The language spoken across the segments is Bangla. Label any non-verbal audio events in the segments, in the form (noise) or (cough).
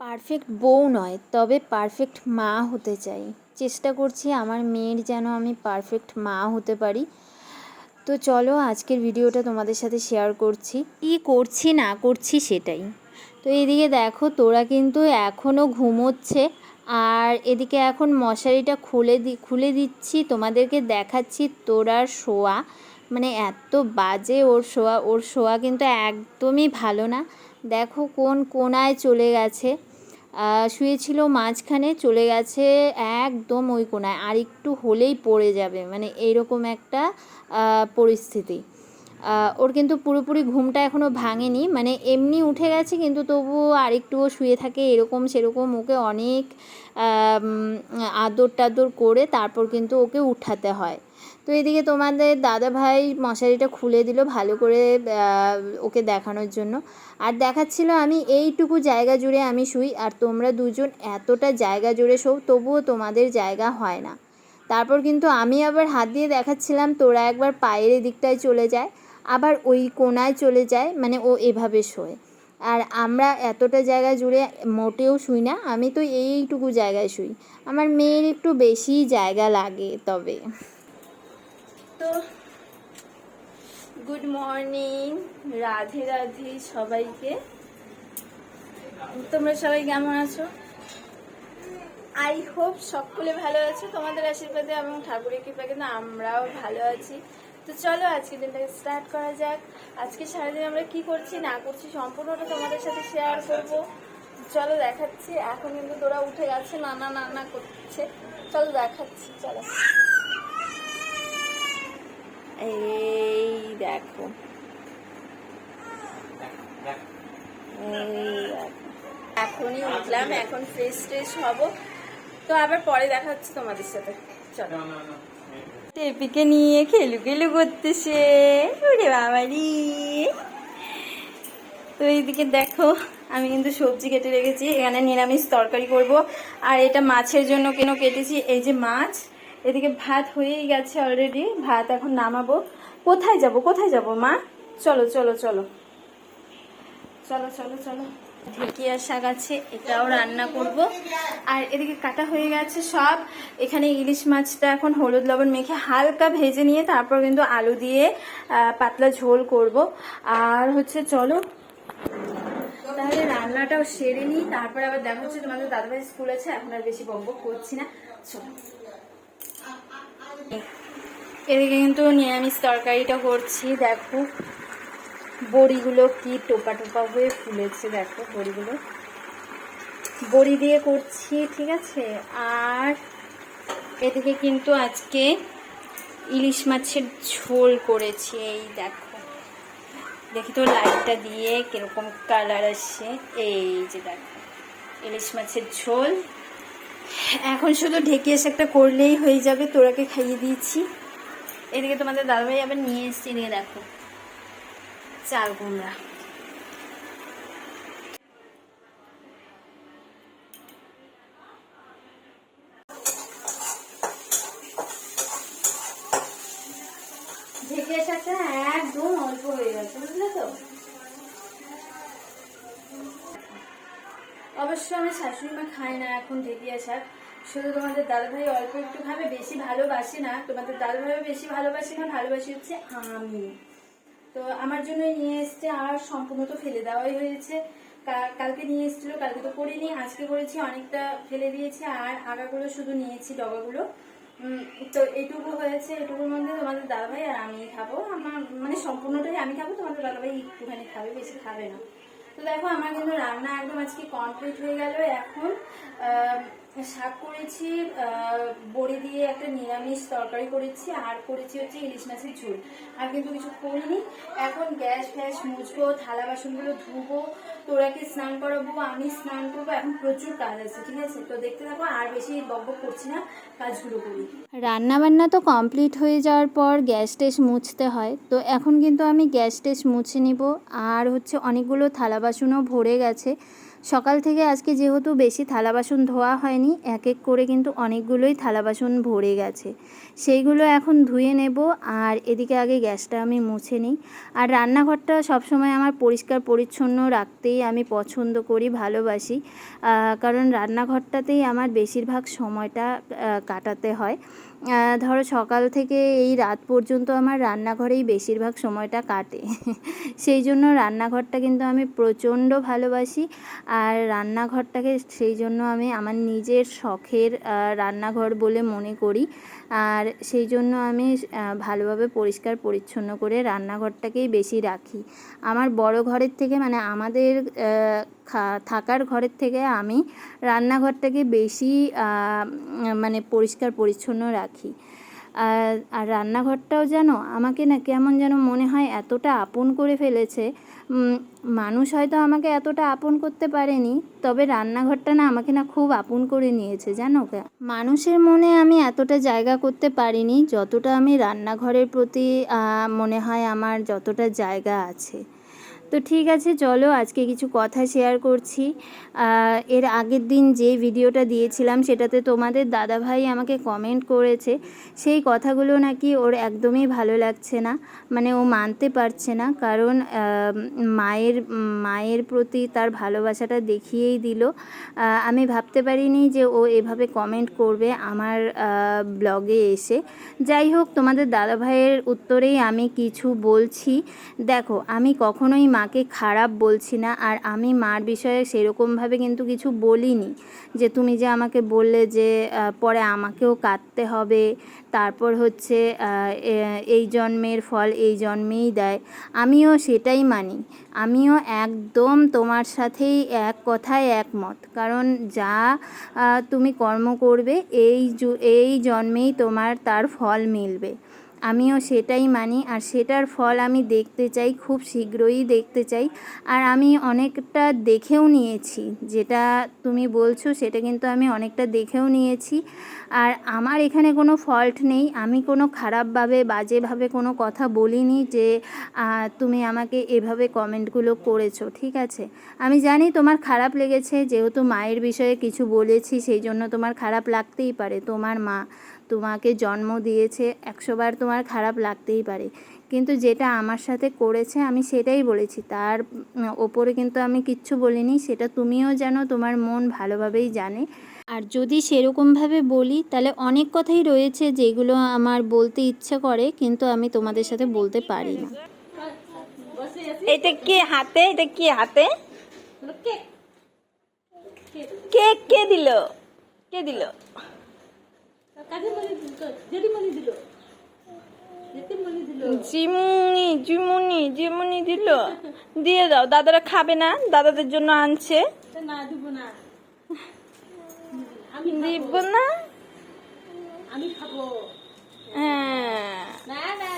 পারফেক্ট বউ নয়, তবে পারফেক্ট মা হতে চাই। চেষ্টা করছি আমার মেয়ের যেন আমি পারফেক্ট মা হতে পারি। তো চলো আজকের ভিডিওটা তোমাদের সাথে শেয়ার করছি। কী করছি, না করছি সেটাই। তো এদিকে দেখো, তোরা কিন্তু এখনও ঘুমোচ্ছে আর এদিকে এখন মশারিটা খুলে দি, খুলে দিচ্ছি। তোমাদেরকে দেখাচ্ছি তোরার শোয়া। মানে এত বাজে ওর শোয়া ওর শোয়া কিন্তু একদমই ভালো না। দেখো কোন কোনায় চলে গেছে। শুয়েছিল মাঝখানে, চলে গেছে একদম ওই কোনায়, আর একটু হলেই পড়ে যাবে। মানে এইরকম একটা পরিস্থিতি। ওর কিন্তু পুরোপুরি ঘুমটা এখনও ভাঙেনি। মানে এমনি উঠে গেছে, কিন্তু তবুও আরেকটুও শুয়ে থাকে এরকম সেরকম ওকে অনেক আদর টাদর করে তারপর কিন্তু ওকে উঠাতে হয়। তো এদিকে তোমাদের দাদা ভাই মশারিটা খুলে দিল ভালো করে ওকে দেখানোর জন্য। আর দেখাচ্ছিল আমি এইটুকু জায়গা জুড়ে আমি শুই, আর তোমরা দুজন এতটা জায়গা জুড়ে শোও তবুও তোমাদের জায়গা হয় না। তারপর কিন্তু আমি আবার হাত দিয়ে দেখাচ্ছিলাম, তোরা একবার পায়ের দিকটায় চলে যায়। আবার ওই কোনায় চলে যায় মানে ও এভাবে শোয়। আর আমরা এতটা জায়গা জুড়ে মোটেও শুই না, আমি তো এইটুকু জায়গায় শুই। আমার মেয়ের একটু বেশি জায়গা লাগে তবে। তো গুড মর্নিং রাধে রাধে সবাইকে। তোমরা সবাই কেমন আছো? আই হোপ সকলে ভালো আছো। তোমাদের আশীর্বাদে এবং ঠাকুরের কৃপা কিন্তু আমরাও ভালো আছি। তো চলো আজকে দিনটাকে স্টার্ট করা যাক। আজকে সারাদিন আমরা কি করছি না করছি সম্পূর্ণটা তোমাদের সাথে শেয়ার করব। চলো দেখাচ্ছি। এখন কিন্তু তোরা উঠে গেছে নানা নানা করছে। চলো দেখাচ্ছি চলো। এই দেখো। এখনই উঠলাম এখন ফ্রেশ ট্রেশ হব। তো আবার পরে দেখা হচ্ছে তোমাদের সাথে। চলো। টেপিকে নিয়ে খেলু খেলু করতেছে। ওরে বাবারি। তো এইদিকে দেখো, আমি কিন্তু সবজি কেটে রেখেছি, এখানে নিরামিষ তরকারি করব। আর এটা মাছের জন্য কেন কেটেছি? এই যে মাছ, এদিকে ভাত হয়েই গেছে অলরেডি ভাত এখন নামাবো। কোথায় যাব কোথায় যাব মা? চলো চলো চলো। চলো চলো চলো। ঢেকিয়া শাক আছে, এটাও রান্না করব। আর এদিকে কাটা হয়ে গেছে সব। এখানে ইলিশ মাছটা এখন হলুদ লবণ মেখে হালকা ভেজে নিয়ে তারপর কিন্তু আলু দিয়ে পাতলা ঝোল করব। আর হচ্ছে চলো, তাহলে রান্নাটাও সেরে নিই। তারপর আবার দেখা হচ্ছে তোমাদের দাদাভাই স্কুল আছে, এখন আর বেশি বকবক করছি না। চলো। এদিকে কিন্তু নিরামিষ তরকারিটা করছি, দেখো। বড়িগুলো কি টোপা টোপা হয়ে ফুলেছে দেখো বড়িগুলো। বড়ি দিয়ে করছি, ঠিক আছে? আর এদিকে কিন্তু আজকে ইলিশ মাছের ঝোল করেছি, এই দেখো। দেখি তো লাইটটা দিয়ে কীরকম কালার আসছে। এই যে দেখো, ইলিশ মাছের ঝোল। এখন শুধু ঢেকে এসে একটা করলেই হয়ে যাবে, তোরাকে খাইয়ে দিয়েছি। এদিকে তোমাদের দাদাভাই আবার নিয়ে এসছি দেখো। চাল কুমড়া। একদম অল্প হয়ে গেছে, বুঝলে তো? অবশ্য আমি শাশুড়ি মা খাই না এখন ঢেকিয়া শাক। শুধু তোমাদের দাদাভাই অল্প একটু খাবে, বেশি ভালোবাসি না। তোমাদের দাদাভাইও বেশি ভালোবাসি না, ভালোবাসি হচ্ছে আমি। তো আমার জন্য নিয়ে এসছে, আর সম্পূর্ণ তো ফেলে দেওয়াই হয়েছে। কালকে নিয়ে এসেছিল, কালকে তো করিনি, আজকে করেছি, অনেকটা ফেলে দিয়েছি, আর আগাগুলো শুধু নিয়েছি ডবাগুলো তো এইটুকু হয়েছে এটুকুর মধ্যে তোমাদের দাদাভাই আর আমি খাব। আমার মানে সম্পূর্ণটাই আমি খাব, তোমাদের দাদাভাই একটুখানি খাবে, বেশি খাবে না। তো দেখো, আমার কিন্তু রান্না একদম আজকে কমপ্লিট হয়ে গেল। এখন শাক করেছি বড়ি দিয়ে একটা নিরামিষ তরকারি করেছি, আর করেছি হচ্ছে ইলিশ মাছের ঝোল। আর কিন্তু কিছু করিনি। এখন গ্যাস ফ্যাস মুছবো, থালা বাসনগুলো ধুবো, তোরাকে স্নান করাবো, আমি স্নান করব। এখন প্রচুর কাজ আছে, ঠিক আছে? তো দেখতে থাকো, আর বেশি বকবক করছি না, কাজগুলো করি। রান্না বান্না তো কমপ্লিট হয়ে যাওয়ার পর গ্যাস টেস মুছতে হয়। তো এখন কিন্তু আমি গ্যাস টেস মুছে নিব, আর হচ্ছে অনেকগুলো থালা বাসনও ভরে গেছে। সকাল থেকে আজকে যেহেতু বেশি থালা বাসন ধোয়া হয়নি এক এক করে কিন্তু অনেকগুলোই থালা বাসন ভরে গেছে। সেইগুলো এখন ধুয়ে নেব আর এদিকে আগে গ্যাসটা আমি মুছে নিই। আর রান্নাঘরটা সবসময় আমার পরিষ্কার পরিচ্ছন্ন রাখতেই আমি পছন্দ করি, ভালোবাসি। কারণ রান্নাঘরটাতেই আমার বেশিরভাগ সময়টা কাটাতে হয়। ধরো সকাল থেকে এই রাত পর্যন্ত আমার রান্নাঘরেই বেশিরভাগ সময়টা কাটে। (laughs) সেই জন্য রান্নাঘরটা কিন্তু আমি প্রচণ্ড ভালোবাসি। আর রান্নাঘরটাকে সেই জন্য আমি আমার নিজের শখের রান্নাঘর বলে মনে করি। আর সেই জন্য আমি ভালোভাবে পরিষ্কার পরিচ্ছন্ন করে রান্নাঘরটাকেই বেশি রাখি। আমার বড় ঘরের থেকে মানে আমাদের থাকার ঘরের থেকে আমি রান্নাঘরটাকে বেশি মানে পরিষ্কার পরিচ্ছন্ন রাখি। আর রান্নাঘরটাও যেন আমাকে না কেমন যেন মনে হয় এতটা আপন করে ফেলেছে। মানুষ হয়তো আমাকে এতটা আপন করতে পারেনি, তবে রান্নাঘরটা না আমাকে না খুব আপন করে নিয়েছে, জানো মানুষের মনে আমি এতটা জায়গা করতে পারিনি, যতটা আমি রান্নাঘরের প্রতি মনে হয় আমার যতটা জায়গা আছে। তো ঠিক আছে, চলো আজকে কিছু কথা শেয়ার করছি। এর আগের দিন যে ভিডিওটা দিয়েছিলাম, সেটাতে তোমাদের দাদাভাই আমাকে কমেন্ট করেছে। সেই কথাগুলো নাকি ওর একদমই ভালো লাগছে না। মানে ও মানতে পারছে না, কারণ মায়ের মায়ের প্রতি তার ভালোবাসাটা দেখিয়েই দিল। আমি ভাবতে পারিনি যে ও এভাবে কমেন্ট করবে আমার ব্লগে এসে। যাই হোক, তোমাদের দাদাভাইয়ের উত্তরেই আমি কিছু বলছি। দেখো, আমি কখনোই মাকে খারাপ বলছি না আর আমি মার বিষয়ে সেরকমভাবে কিন্তু কিছু বলিনি। যে তুমি যে আমাকে বললে যে পরে আমাকেও কাটতে হবে, তারপর হচ্ছে এই জন্মের ফল এই জন্মেই দেয়, আমিও সেটাই মানি। আমিও একদম তোমার সাথেই এক কথায় একমত। কারণ যা তুমি কর্ম করবে, এই এই জন্মেই তোমার তার ফল মিলবে। আমিও সেটাই মানি আর সেটার ফল আমি দেখতে চাই, খুব শীঘ্রই দেখতে চাই। আর আমি অনেকটা দেখেও নিয়েছি, যেটা তুমি বলছো সেটা কিন্তু আমি অনেকটা দেখেও নিয়েছি। আর আমার এখানে কোনো ফল্ট নেই, আমি কোনো খারাপভাবে, বাজেভাবে কোনো কথা বলিনি যে তুমি আমাকে এভাবে কমেন্টগুলো করেছ, ঠিক আছে? আমি জানি তোমার খারাপ লেগেছে, যেহেতু মায়ের বিষয়ে কিছু বলেছি, সেই জন্য তোমার খারাপ লাগতেই পারে, তোমার মা। তোমাকে জন্ম দিয়েছে, একশোবার তোমার খারাপ লাগতেই পারে। কিন্তু যেটা আমার সাথে করেছে, আমি সেটাই বলেছি। তার ওপরে কিন্তু আমি কিচ্ছু বলিনি, সেটা তুমিও জানো, তোমার মন ভালোভাবেই জানে। আর যদি সেরকমভাবে বলি, তাহলে অনেক কথাই রয়েছে যেগুলো আমার বলতে ইচ্ছে করে, কিন্তু আমি তোমাদের সাথে বলতে পারি না। এটা কে হাতে? এটা কি হাতে? কে কে দিল? কে দিল? জিমুনি জিমুনি জিমুনি দিল দিয়ে দাও দাদারা খাবে না দাদাদের জন্য আনছে না দিব না দিব না আমি খাব হ্যাঁ না না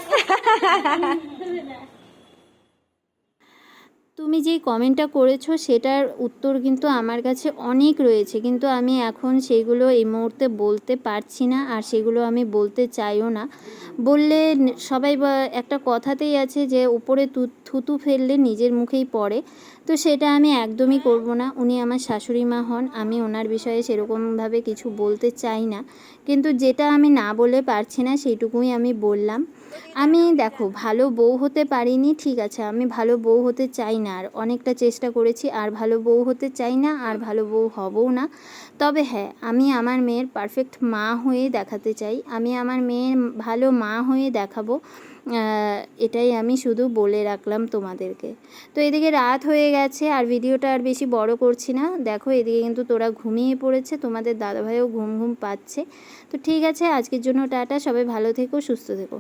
তুমি যেই কমেন্টটা করেছ, সেটার উত্তর কিন্তু আমার কাছে অনেক রয়েছে। কিন্তু আমি এখন সেগুলো এই মুহূর্তে বলতে পারছি না, আর সেগুলো আমি বলতে চাইও না। বললে সবাই একটা কথাতেই আছে যে, উপরে থুতু ফেললে নিজের মুখেই পড়ে। তো সেটা আমি একদমই করব না। উনি আমার শাশুড়ি মা হন, আমি ওনার বিষয়ে সেরকমভাবে কিছু বলতে চাই না। কিন্তু যেটা আমি না বলে পারছি না, সেইটুকুই আমি বললাম। আমি দেখো, ভালো বউ হতে পারিনি, ঠিক আছে, আমি ভালো বউ হতে চাই না। আর অনেকটা চেষ্টা করেছি, আর ভালো বউ হতে চাই না, আর ভালো বউ হবও না। তবে হ্যাঁ আমি আমার মেয়ের পারফেক্ট মা হয়ে দেখাতে চাই। আমি আমার মেয়ের ভালো মা হয়ে দেখাবো এটাই আমি শুধু বলে রাখলাম তোমাদেরকে। তো এদিকে রাত হয়ে গেছে। আর ভিডিওটা আর বেশি বড় করছি না। দেখো, এদিকে কিন্তু তোরা ঘুমিয়ে পড়েছে, তোমাদের দাদাভাইও ঘুম ঘুম পাচ্ছে। তো ঠিক আছে, আজকের জন্য টাটা, সবাই ভালো থেকো, সুস্থ থেকো।